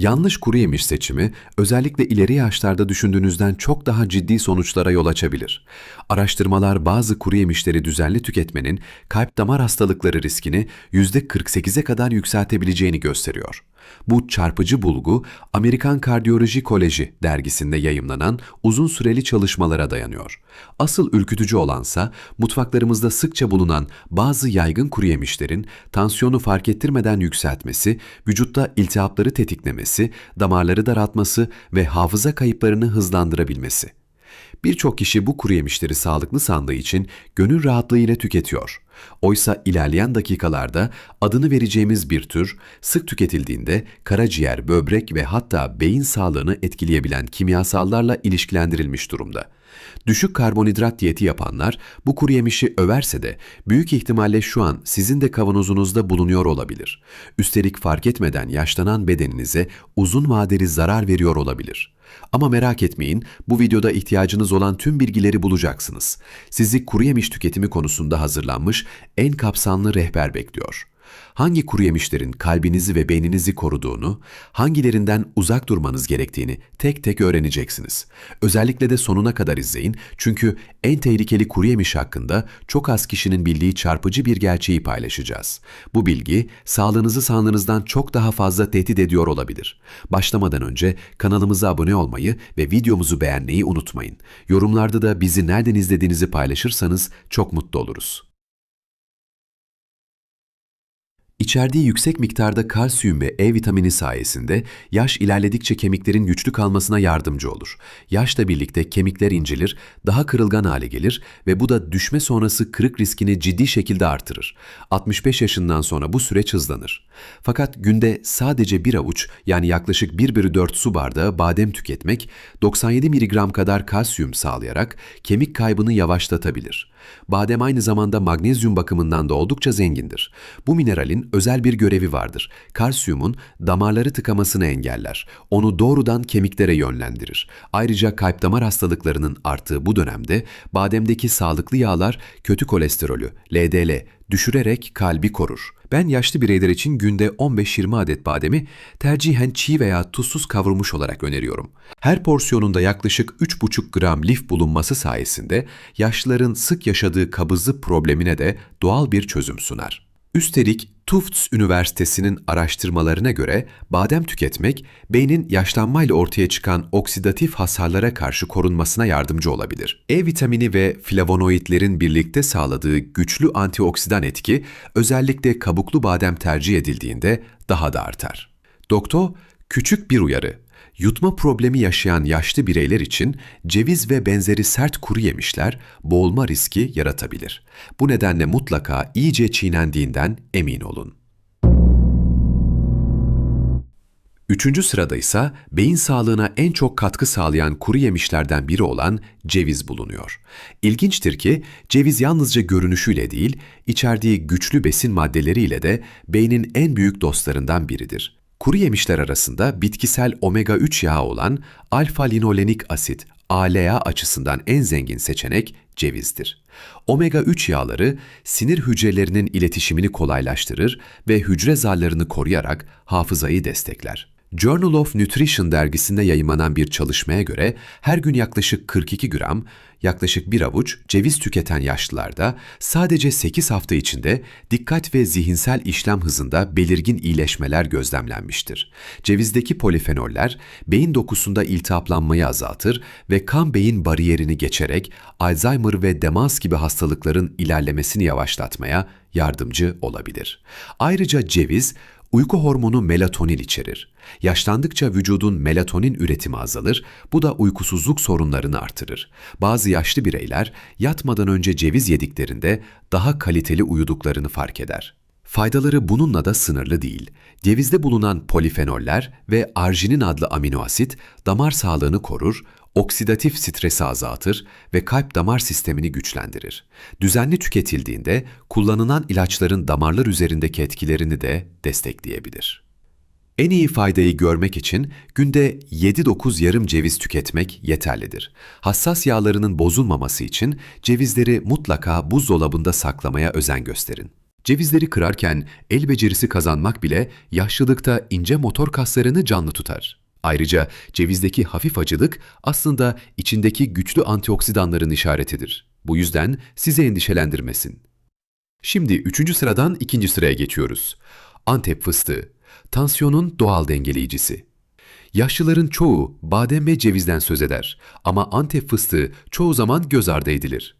Yanlış kuru yemiş seçimi özellikle ileri yaşlarda düşündüğünüzden çok daha ciddi sonuçlara yol açabilir. Araştırmalar bazı kuru yemişleri düzenli tüketmenin kalp damar hastalıkları riskini %48'e kadar yükseltebileceğini gösteriyor. Bu çarpıcı bulgu Amerikan Kardiyoloji Koleji dergisinde yayımlanan uzun süreli çalışmalara dayanıyor. Asıl ürkütücü olansa mutfaklarımızda sıkça bulunan bazı yaygın kuru yemişlerin tansiyonu fark ettirmeden yükseltmesi, vücutta iltihapları tetiklemesi, damarları daraltması ve hafıza kayıplarını hızlandırabilmesi. Birçok kişi bu kuru yemişleri sağlıklı sandığı için gönül rahatlığıyla tüketiyor. Oysa ilerleyen dakikalarda adını vereceğimiz bir tür sık tüketildiğinde karaciğer, böbrek ve hatta beyin sağlığını etkileyebilen kimyasallarla ilişkilendirilmiş durumda. Düşük karbonhidrat diyeti yapanlar bu kuru yemişi överse de büyük ihtimalle şu an sizin de kavanozunuzda bulunuyor olabilir. Üstelik fark etmeden yaşlanan bedeninize uzun vadeli zarar veriyor olabilir. Ama merak etmeyin, bu videoda ihtiyacınız olan tüm bilgileri bulacaksınız. Sizi kuru yemiş tüketimi konusunda hazırlanmış en kapsamlı rehber bekliyor. Hangi kuru yemişlerin kalbinizi ve beyninizi koruduğunu, hangilerinden uzak durmanız gerektiğini tek tek öğreneceksiniz. Özellikle de sonuna kadar izleyin çünkü en tehlikeli kuru yemiş hakkında çok az kişinin bildiği çarpıcı bir gerçeği paylaşacağız. Bu bilgi sağlığınızı sandığınızdan çok daha fazla tehdit ediyor olabilir. Başlamadan önce kanalımıza abone olmayı ve videomuzu beğenmeyi unutmayın. Yorumlarda da bizi nereden izlediğinizi paylaşırsanız çok mutlu oluruz. İçerdiği yüksek miktarda kalsiyum ve E vitamini sayesinde yaş ilerledikçe kemiklerin güçlü kalmasına yardımcı olur. Yaşla birlikte kemikler incelir, daha kırılgan hale gelir ve bu da düşme sonrası kırık riskini ciddi şekilde artırır. 65 yaşından sonra bu süreç hızlanır. Fakat günde sadece bir avuç yani yaklaşık 1 bölü 4 su bardağı badem tüketmek 97 mg kadar kalsiyum sağlayarak kemik kaybını yavaşlatabilir. Badem aynı zamanda magnezyum bakımından da oldukça zengindir. Bu mineralin özel bir görevi vardır. Kalsiyumun damarları tıkamasını engeller. Onu doğrudan kemiklere yönlendirir. Ayrıca kalp damar hastalıklarının arttığı bu dönemde bademdeki sağlıklı yağlar kötü kolesterolü, LDL, düşürerek kalbi korur. Ben yaşlı bireyler için günde 15-20 adet bademi tercihen çiğ veya tuzsuz kavrulmuş olarak öneriyorum. Her porsiyonunda yaklaşık 3,5 gram lif bulunması sayesinde yaşlıların sık yaşadığı kabızlık problemine de doğal bir çözüm sunar. Üstelik Tufts Üniversitesi'nin araştırmalarına göre badem tüketmek beynin yaşlanmayla ortaya çıkan oksidatif hasarlara karşı korunmasına yardımcı olabilir. E vitamini ve flavonoidlerin birlikte sağladığı güçlü antioksidan etki özellikle kabuklu badem tercih edildiğinde daha da artar. Doktor küçük bir uyarı. Yutma problemi yaşayan yaşlı bireyler için ceviz ve benzeri sert kuru yemişler boğulma riski yaratabilir. Bu nedenle mutlaka iyice çiğnendiğinden emin olun. Üçüncü sırada ise beyin sağlığına en çok katkı sağlayan kuru yemişlerden biri olan ceviz bulunuyor. İlginçtir ki ceviz yalnızca görünüşüyle değil, içerdiği güçlü besin maddeleriyle de beynin en büyük dostlarından biridir. Kuru yemişler arasında bitkisel omega-3 yağı olan alfa-linolenik asit, ALA açısından en zengin seçenek cevizdir. Omega-3 yağları sinir hücrelerinin iletişimini kolaylaştırır ve hücre zarlarını koruyarak hafızayı destekler. Journal of Nutrition dergisinde yayımlanan bir çalışmaya göre her gün yaklaşık 42 gram, yaklaşık bir avuç ceviz tüketen yaşlılarda sadece 8 hafta içinde dikkat ve zihinsel işlem hızında belirgin iyileşmeler gözlemlenmiştir. Cevizdeki polifenoller beyin dokusunda iltihaplanmayı azaltır ve kan beyin bariyerini geçerek Alzheimer ve demans gibi hastalıkların ilerlemesini yavaşlatmaya yardımcı olabilir. Ayrıca ceviz Uyku hormonu melatonin içerir. Yaşlandıkça vücudun melatonin üretimi azalır, bu da uykusuzluk sorunlarını artırır. Bazı yaşlı bireyler yatmadan önce ceviz yediklerinde daha kaliteli uyuduklarını fark eder. Faydaları bununla da sınırlı değil. Cevizde bulunan polifenoller ve arginin adlı amino asit damar sağlığını korur, oksidatif stresi azaltır ve kalp damar sistemini güçlendirir. Düzenli tüketildiğinde kullanılan ilaçların damarlar üzerindeki etkilerini de destekleyebilir. En iyi faydayı görmek için günde 7-9 yarım ceviz tüketmek yeterlidir. Hassas yağlarının bozulmaması için cevizleri mutlaka buzdolabında saklamaya özen gösterin. Cevizleri kırarken el becerisi kazanmak bile yaşlılıkta ince motor kaslarını canlı tutar. Ayrıca cevizdeki hafif acılık aslında içindeki güçlü antioksidanların işaretidir. Bu yüzden sizi endişelendirmesin. Şimdi üçüncü sıradan ikinci sıraya geçiyoruz. Antep fıstığı, tansiyonun doğal dengeleyicisi. Yaşlıların çoğu badem ve cevizden söz eder ama Antep fıstığı çoğu zaman göz ardı edilir.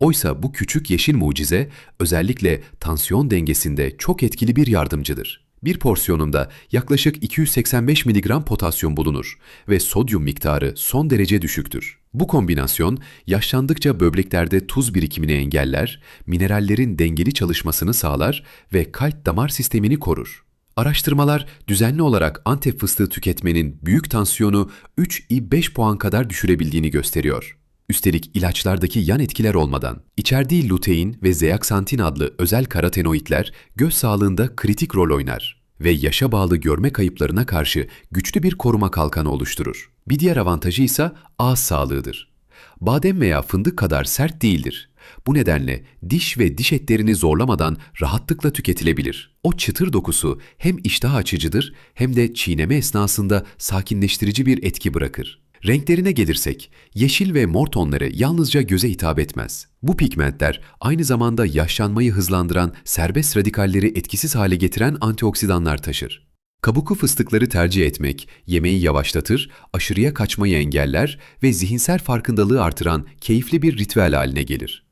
Oysa bu küçük yeşil mucize özellikle tansiyon dengesinde çok etkili bir yardımcıdır. Bir porsiyonunda yaklaşık 285 mg potasyum bulunur ve sodyum miktarı son derece düşüktür. Bu kombinasyon yaşlandıkça böbreklerde tuz birikimini engeller, minerallerin dengeli çalışmasını sağlar ve kalp damar sistemini korur. Araştırmalar düzenli olarak Antep fıstığı tüketmenin büyük tansiyonu 3-5 puan kadar düşürebildiğini gösteriyor. Üstelik ilaçlardaki yan etkiler olmadan, içerdiği lutein ve zeaksantin adlı özel karotenoidler göz sağlığında kritik rol oynar ve yaşa bağlı görme kayıplarına karşı güçlü bir koruma kalkanı oluşturur. Bir diğer avantajı ise ağız sağlığıdır. Badem veya fındık kadar sert değildir. Bu nedenle diş ve diş etlerini zorlamadan rahatlıkla tüketilebilir. O çıtır dokusu hem iştah açıcıdır hem de çiğneme esnasında sakinleştirici bir etki bırakır. Renklerine gelirsek, yeşil ve mor tonları yalnızca göze hitap etmez. Bu pigmentler aynı zamanda yaşlanmayı hızlandıran serbest radikalleri etkisiz hale getiren antioksidanlar taşır. Kabuklu fıstıkları tercih etmek, yemeği yavaşlatır, aşırıya kaçmayı engeller ve zihinsel farkındalığı artıran keyifli bir ritüel haline gelir.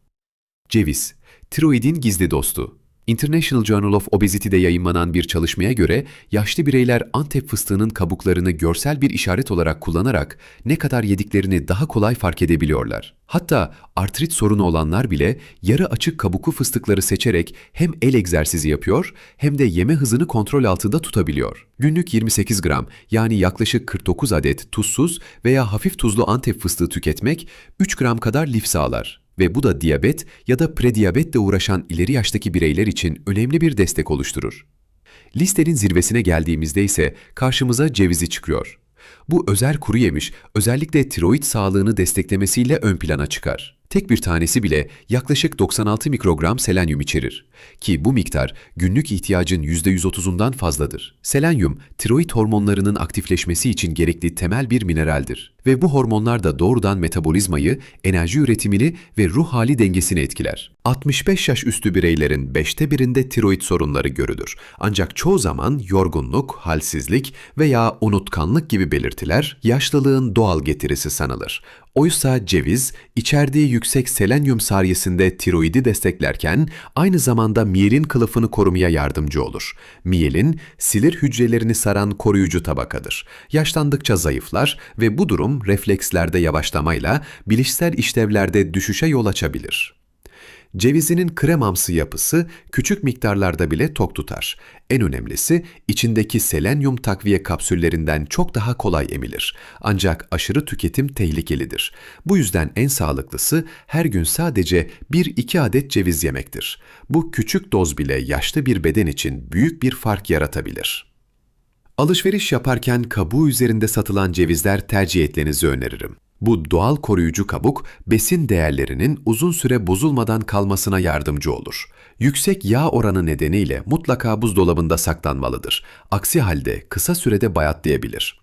Ceviz, tiroidin gizli dostu. International Journal of Obesity'de yayınlanan bir çalışmaya göre yaşlı bireyler Antep fıstığının kabuklarını görsel bir işaret olarak kullanarak ne kadar yediklerini daha kolay fark edebiliyorlar. Hatta artrit sorunu olanlar bile yarı açık kabuklu fıstıkları seçerek hem el egzersizi yapıyor hem de yeme hızını kontrol altında tutabiliyor. Günlük 28 gram yani yaklaşık 49 adet tuzsuz veya hafif tuzlu Antep fıstığı tüketmek 3 gram kadar lif sağlar ve bu da diyabet ya da prediyabetle uğraşan ileri yaştaki bireyler için önemli bir destek oluşturur. Listenin zirvesine geldiğimizde ise karşımıza cevizi çıkıyor. Bu özel kuru yemiş özellikle tiroid sağlığını desteklemesiyle ön plana çıkar. Tek bir tanesi bile yaklaşık 96 mikrogram selenyum içerir. Ki bu miktar günlük ihtiyacın %130'undan fazladır. Selenyum, tiroid hormonlarının aktifleşmesi için gerekli temel bir mineraldir. Ve bu hormonlar da doğrudan metabolizmayı, enerji üretimini ve ruh hali dengesini etkiler. 65 yaş üstü bireylerin 5'te birinde tiroid sorunları görülür. Ancak çoğu zaman yorgunluk, halsizlik veya unutkanlık gibi belirtiler yaşlılığın doğal getirisi sanılır. Oysa ceviz, içerdiği yüksek selenyum sayesinde tiroidi desteklerken aynı zamanda miyelin kılıfını korumaya yardımcı olur. Miyelin, silir hücrelerini saran koruyucu tabakadır. Yaşlandıkça zayıflar ve bu durum reflekslerde yavaşlamayla bilişsel işlevlerde düşüşe yol açabilir. Cevizinin kremamsı yapısı küçük miktarlarda bile tok tutar. En önemlisi içindeki selenyum takviye kapsüllerinden çok daha kolay emilir. Ancak aşırı tüketim tehlikelidir. Bu yüzden en sağlıklısı her gün sadece 1-2 adet ceviz yemektir. Bu küçük doz bile yaşlı bir beden için büyük bir fark yaratabilir. Alışveriş yaparken kabuğu üzerinde satılan cevizler tercih etmenizi öneririm. Bu doğal koruyucu kabuk besin değerlerinin uzun süre bozulmadan kalmasına yardımcı olur. Yüksek yağ oranı nedeniyle mutlaka buzdolabında saklanmalıdır. Aksi halde kısa sürede bayatlayabilir.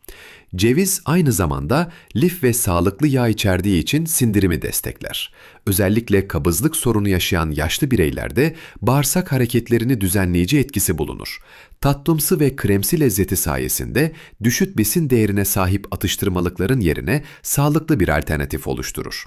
Ceviz aynı zamanda lif ve sağlıklı yağ içerdiği için sindirimi destekler. Özellikle kabızlık sorunu yaşayan yaşlı bireylerde bağırsak hareketlerini düzenleyici etkisi bulunur. Tatlımsı ve kremsi lezzeti sayesinde düşük besin değerine sahip atıştırmalıkların yerine sağlıklı bir alternatif oluşturur.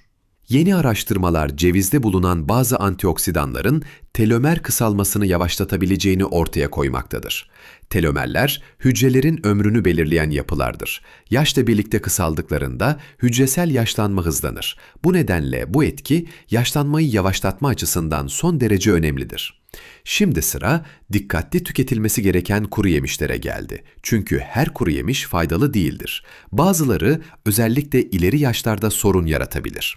Yeni araştırmalar cevizde bulunan bazı antioksidanların telomer kısalmasını yavaşlatabileceğini ortaya koymaktadır. Telomerler hücrelerin ömrünü belirleyen yapılardır. Yaşla birlikte kısaldıklarında hücresel yaşlanma hızlanır. Bu nedenle bu etki yaşlanmayı yavaşlatma açısından son derece önemlidir. Şimdi sıra dikkatli tüketilmesi gereken kuru yemişlere geldi. Çünkü her kuru yemiş faydalı değildir. Bazıları özellikle ileri yaşlarda sorun yaratabilir.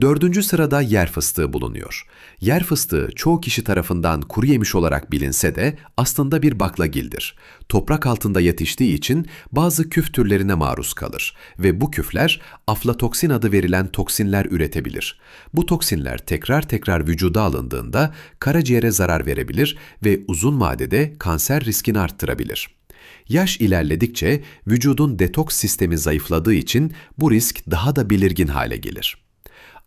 Dördüncü sırada yer fıstığı bulunuyor. Yer fıstığı çoğu kişi tarafından kuru yemiş olarak bilinse de aslında bir baklagildir. Toprak altında yetiştiği için bazı küf türlerine maruz kalır ve bu küfler aflatoksin adı verilen toksinler üretebilir. Bu toksinler tekrar tekrar vücuda alındığında karaciğere zarar verebilir ve uzun vadede kanser riskini arttırabilir. Yaş ilerledikçe vücudun detoks sistemi zayıfladığı için bu risk daha da belirgin hale gelir.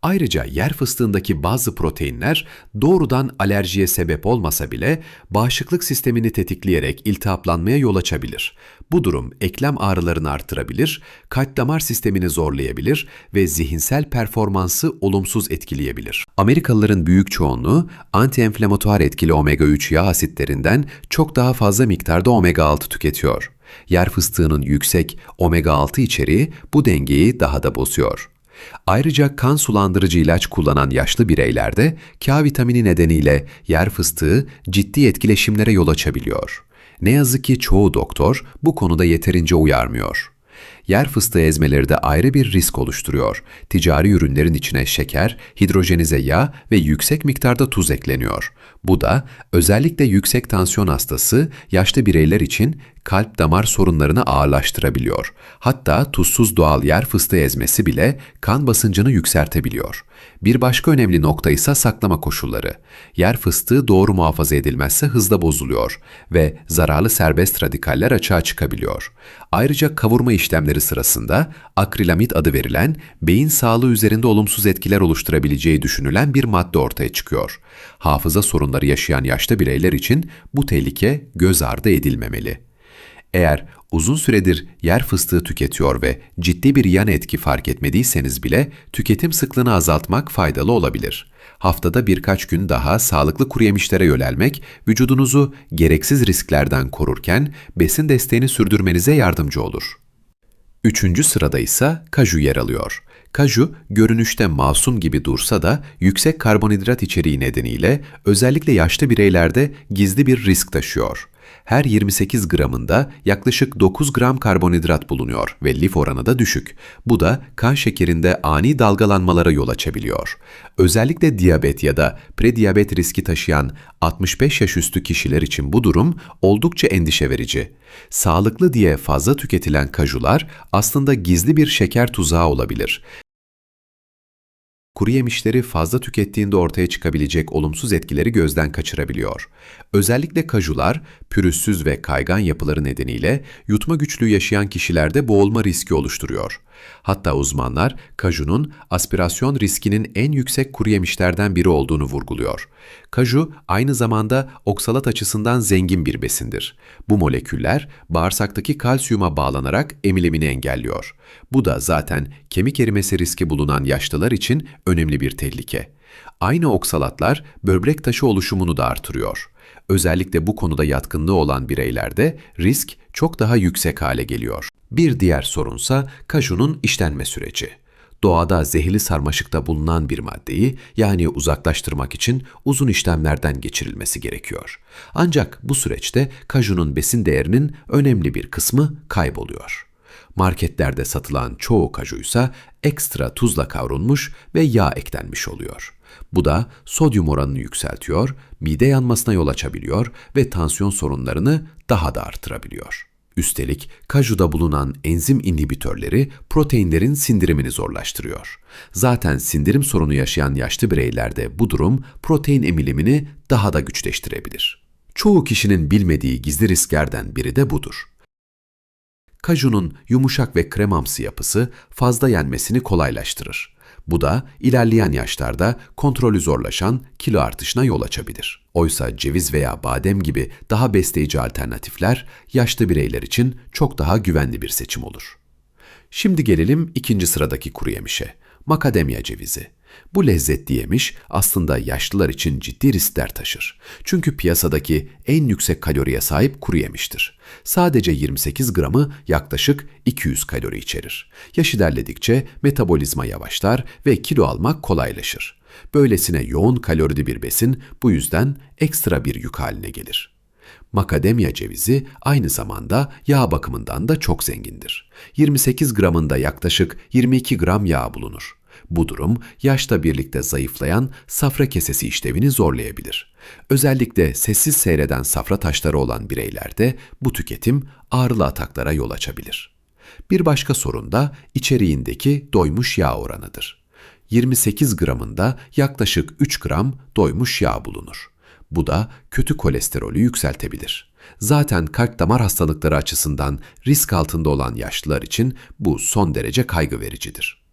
Ayrıca yer fıstığındaki bazı proteinler doğrudan alerjiye sebep olmasa bile bağışıklık sistemini tetikleyerek iltihaplanmaya yol açabilir. Bu durum eklem ağrılarını artırabilir, kalp damar sistemini zorlayabilir ve zihinsel performansı olumsuz etkileyebilir. Amerikalıların büyük çoğunluğu anti-enflamatuar etkili omega-3 yağ asitlerinden çok daha fazla miktarda omega-6 tüketiyor. Yer fıstığının yüksek omega-6 içeriği bu dengeyi daha da bozuyor. Ayrıca kan sulandırıcı ilaç kullanan yaşlı bireylerde K vitamini nedeniyle yer fıstığı ciddi etkileşimlere yol açabiliyor. Ne yazık ki çoğu doktor bu konuda yeterince uyarmıyor. Yer fıstığı ezmeleri de ayrı bir risk oluşturuyor. Ticari ürünlerin içine şeker, hidrojenize yağ ve yüksek miktarda tuz ekleniyor. Bu da özellikle yüksek tansiyon hastası, yaşlı bireyler için kalp damar sorunlarını ağırlaştırabiliyor. Hatta tuzsuz doğal yer fıstığı ezmesi bile kan basıncını yükseltebiliyor. Bir başka önemli nokta ise saklama koşulları. Yer fıstığı doğru muhafaza edilmezse hızla bozuluyor ve zararlı serbest radikaller açığa çıkabiliyor. Ayrıca kavurma işlemleri sırasında akrilamit adı verilen beyin sağlığı üzerinde olumsuz etkiler oluşturabileceği düşünülen bir madde ortaya çıkıyor. Hafıza sorunları yaşayan yaşlı bireyler için bu tehlike göz ardı edilmemeli. Eğer uzun süredir yer fıstığı tüketiyor ve ciddi bir yan etki fark etmediyseniz bile tüketim sıklığını azaltmak faydalı olabilir. Haftada birkaç gün daha sağlıklı kuru yemişlere yönelmek vücudunuzu gereksiz risklerden korurken besin desteğini sürdürmenize yardımcı olur. Üçüncü sırada ise kaju yer alıyor. Kaju, görünüşte masum gibi dursa da yüksek karbonhidrat içeriği nedeniyle özellikle yaşlı bireylerde gizli bir risk taşıyor her 28 gramında yaklaşık 9 gram karbonhidrat bulunuyor ve lif oranı da düşük. Bu da kan şekerinde ani dalgalanmalara yol açabiliyor. Özellikle diyabet ya da prediyabet riski taşıyan 65 yaş üstü kişiler için bu durum oldukça endişe verici. Sağlıklı diye fazla tüketilen kajular aslında gizli bir şeker tuzağı olabilir kuru yemişleri fazla tükettiğinde ortaya çıkabilecek olumsuz etkileri gözden kaçırabiliyor. Özellikle kajular, pürüzsüz ve kaygan yapıları nedeniyle yutma güçlüğü yaşayan kişilerde boğulma riski oluşturuyor. Hatta uzmanlar kajunun aspirasyon riskinin en yüksek kuru yemişlerden biri olduğunu vurguluyor. Kaju aynı zamanda oksalat açısından zengin bir besindir. Bu moleküller bağırsaktaki kalsiyuma bağlanarak emilimini engelliyor. Bu da zaten kemik erimesi riski bulunan yaşlılar için önemli bir tehlike. Aynı oksalatlar böbrek taşı oluşumunu da artırıyor. Özellikle bu konuda yatkınlığı olan bireylerde risk çok daha yüksek hale geliyor. Bir diğer sorunsa kajunun işlenme süreci. Doğada zehirli sarmaşıkta bulunan bir maddeyi yani uzaklaştırmak için uzun işlemlerden geçirilmesi gerekiyor. Ancak bu süreçte kajunun besin değerinin önemli bir kısmı kayboluyor. Marketlerde satılan çoğu kajuysa ekstra tuzla kavrulmuş ve yağ eklenmiş oluyor. Bu da sodyum oranını yükseltiyor, mide yanmasına yol açabiliyor ve tansiyon sorunlarını daha da artırabiliyor. Üstelik kajuda bulunan enzim inhibitörleri proteinlerin sindirimini zorlaştırıyor. Zaten sindirim sorunu yaşayan yaşlı bireylerde bu durum protein emilimini daha da güçleştirebilir. Çoğu kişinin bilmediği gizli risklerden biri de budur. Kajunun yumuşak ve kremamsı yapısı fazla yenmesini kolaylaştırır. Bu da ilerleyen yaşlarda kontrolü zorlaşan kilo artışına yol açabilir. Oysa ceviz veya badem gibi daha besleyici alternatifler yaşlı bireyler için çok daha güvenli bir seçim olur. Şimdi gelelim ikinci sıradaki kuru yemişe, makademya cevizi. Bu lezzetli yemiş aslında yaşlılar için ciddi riskler taşır. Çünkü piyasadaki en yüksek kaloriye sahip kuru yemiştir. Sadece 28 gramı yaklaşık 200 kalori içerir. Yaş ilerledikçe metabolizma yavaşlar ve kilo almak kolaylaşır. Böylesine yoğun kalorili bir besin bu yüzden ekstra bir yük haline gelir. Makademya cevizi aynı zamanda yağ bakımından da çok zengindir. 28 gramında yaklaşık 22 gram yağ bulunur. Bu durum yaşla birlikte zayıflayan safra kesesi işlevini zorlayabilir. Özellikle sessiz seyreden safra taşları olan bireylerde bu tüketim ağrılı ataklara yol açabilir. Bir başka sorun da içeriğindeki doymuş yağ oranıdır. 28 gramında yaklaşık 3 gram doymuş yağ bulunur. Bu da kötü kolesterolü yükseltebilir. Zaten kalp damar hastalıkları açısından risk altında olan yaşlılar için bu son derece kaygı vericidir.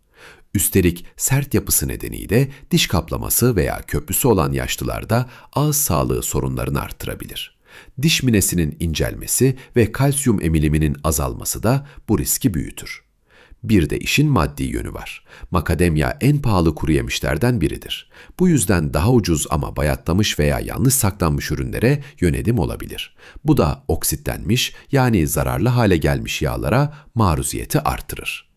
Üstelik sert yapısı nedeniyle diş kaplaması veya köprüsü olan yaşlılarda ağız sağlığı sorunlarını arttırabilir. Diş minesinin incelmesi ve kalsiyum emiliminin azalması da bu riski büyütür. Bir de işin maddi yönü var. Makademya en pahalı kuru yemişlerden biridir. Bu yüzden daha ucuz ama bayatlamış veya yanlış saklanmış ürünlere yönelim olabilir. Bu da oksitlenmiş yani zararlı hale gelmiş yağlara maruziyeti artırır.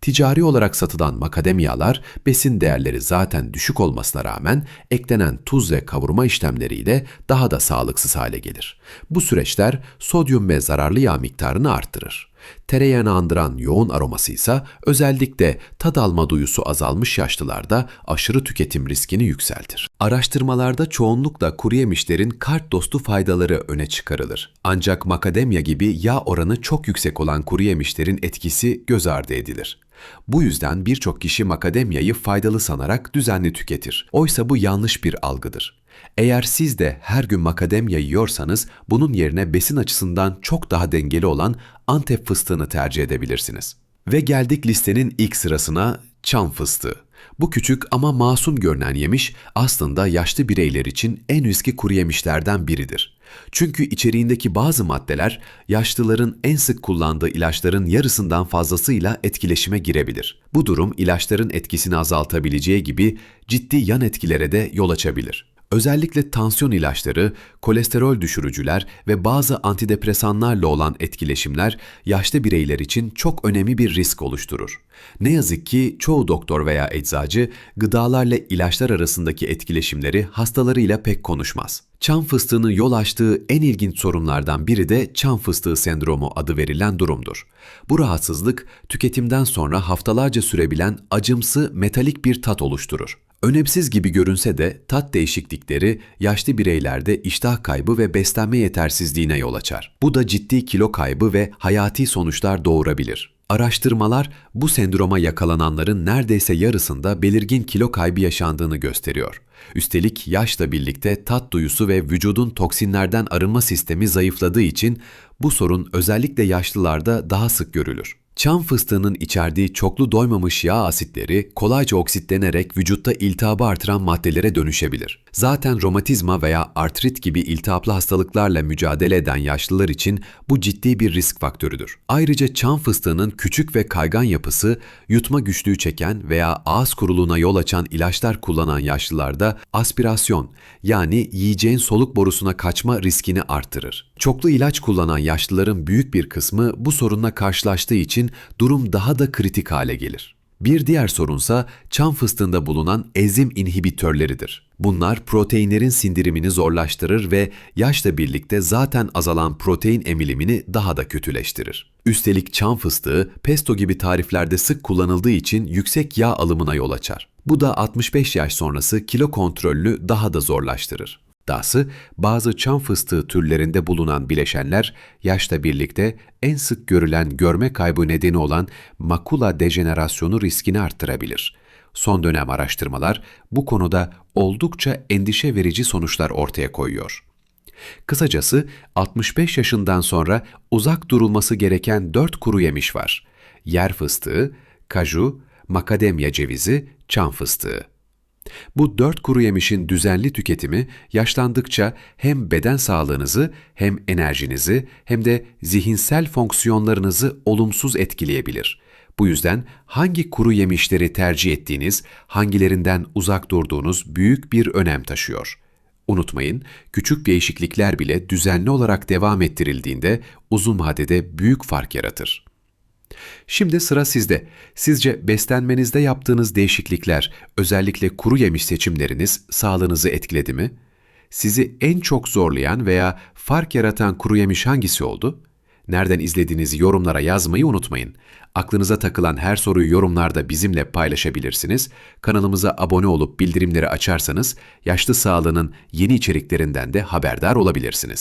Ticari olarak satılan makademyalar besin değerleri zaten düşük olmasına rağmen eklenen tuz ve kavurma işlemleriyle daha da sağlıksız hale gelir. Bu süreçler sodyum ve zararlı yağ miktarını artırır. Tereyağını andıran yoğun aroması ise özellikle tad alma duyusu azalmış yaşlılarda aşırı tüketim riskini yükseltir. Araştırmalarda çoğunlukla kuru yemişlerin kalp dostu faydaları öne çıkarılır. Ancak makademya gibi yağ oranı çok yüksek olan kuru yemişlerin etkisi göz ardı edilir. Bu yüzden birçok kişi makademyayı faydalı sanarak düzenli tüketir. Oysa bu yanlış bir algıdır. Eğer siz de her gün makademya yiyorsanız bunun yerine besin açısından çok daha dengeli olan Antep fıstığını tercih edebilirsiniz. Ve geldik listenin ilk sırasına çam fıstığı. Bu küçük ama masum görünen yemiş aslında yaşlı bireyler için en riskli kuru yemişlerden biridir. Çünkü içeriğindeki bazı maddeler yaşlıların en sık kullandığı ilaçların yarısından fazlasıyla etkileşime girebilir. Bu durum ilaçların etkisini azaltabileceği gibi ciddi yan etkilere de yol açabilir. Özellikle tansiyon ilaçları, kolesterol düşürücüler ve bazı antidepresanlarla olan etkileşimler yaşlı bireyler için çok önemli bir risk oluşturur. Ne yazık ki çoğu doktor veya eczacı gıdalarla ilaçlar arasındaki etkileşimleri hastalarıyla pek konuşmaz. Çam fıstığının yol açtığı en ilginç sorunlardan biri de çam fıstığı sendromu adı verilen durumdur. Bu rahatsızlık tüketimden sonra haftalarca sürebilen acımsı metalik bir tat oluşturur. Önemsiz gibi görünse de tat değişiklikleri yaşlı bireylerde iştah kaybı ve beslenme yetersizliğine yol açar. Bu da ciddi kilo kaybı ve hayati sonuçlar doğurabilir. Araştırmalar bu sendroma yakalananların neredeyse yarısında belirgin kilo kaybı yaşandığını gösteriyor. Üstelik yaşla birlikte tat duyusu ve vücudun toksinlerden arınma sistemi zayıfladığı için bu sorun özellikle yaşlılarda daha sık görülür. Çam fıstığının içerdiği çoklu doymamış yağ asitleri kolayca oksitlenerek vücutta iltihabı artıran maddelere dönüşebilir. Zaten romatizma veya artrit gibi iltihaplı hastalıklarla mücadele eden yaşlılar için bu ciddi bir risk faktörüdür. Ayrıca çam fıstığının küçük ve kaygan yapısı yutma güçlüğü çeken veya ağız kuruluğuna yol açan ilaçlar kullanan yaşlılarda aspirasyon yani yiyeceğin soluk borusuna kaçma riskini artırır. Çoklu ilaç kullanan yaşlıların büyük bir kısmı bu sorunla karşılaştığı durum daha da kritik hale gelir. Bir diğer sorunsa çam fıstığında bulunan enzim inhibitörleridir. Bunlar proteinlerin sindirimini zorlaştırır ve yaşla birlikte zaten azalan protein emilimini daha da kötüleştirir. Üstelik çam fıstığı pesto gibi tariflerde sık kullanıldığı için yüksek yağ alımına yol açar. Bu da 65 yaş sonrası kilo kontrolünü daha da zorlaştırır. Dahası bazı çam fıstığı türlerinde bulunan bileşenler yaşla birlikte en sık görülen görme kaybı nedeni olan makula dejenerasyonu riskini arttırabilir. Son dönem araştırmalar bu konuda oldukça endişe verici sonuçlar ortaya koyuyor. Kısacası 65 yaşından sonra uzak durulması gereken 4 kuru yemiş var. Yer fıstığı, kaju, makademya cevizi, çam fıstığı. Bu dört kuru yemişin düzenli tüketimi yaşlandıkça hem beden sağlığınızı hem enerjinizi hem de zihinsel fonksiyonlarınızı olumsuz etkileyebilir. Bu yüzden hangi kuru yemişleri tercih ettiğiniz, hangilerinden uzak durduğunuz büyük bir önem taşıyor. Unutmayın, küçük değişiklikler bile düzenli olarak devam ettirildiğinde uzun vadede büyük fark yaratır. Şimdi sıra sizde. Sizce beslenmenizde yaptığınız değişiklikler, özellikle kuru yemiş seçimleriniz sağlığınızı etkiledi mi? Sizi en çok zorlayan veya fark yaratan kuru yemiş hangisi oldu? Nereden izlediğinizi yorumlara yazmayı unutmayın. Aklınıza takılan her soruyu yorumlarda bizimle paylaşabilirsiniz. Kanalımıza abone olup bildirimleri açarsanız yaşlı sağlığının yeni içeriklerinden de haberdar olabilirsiniz.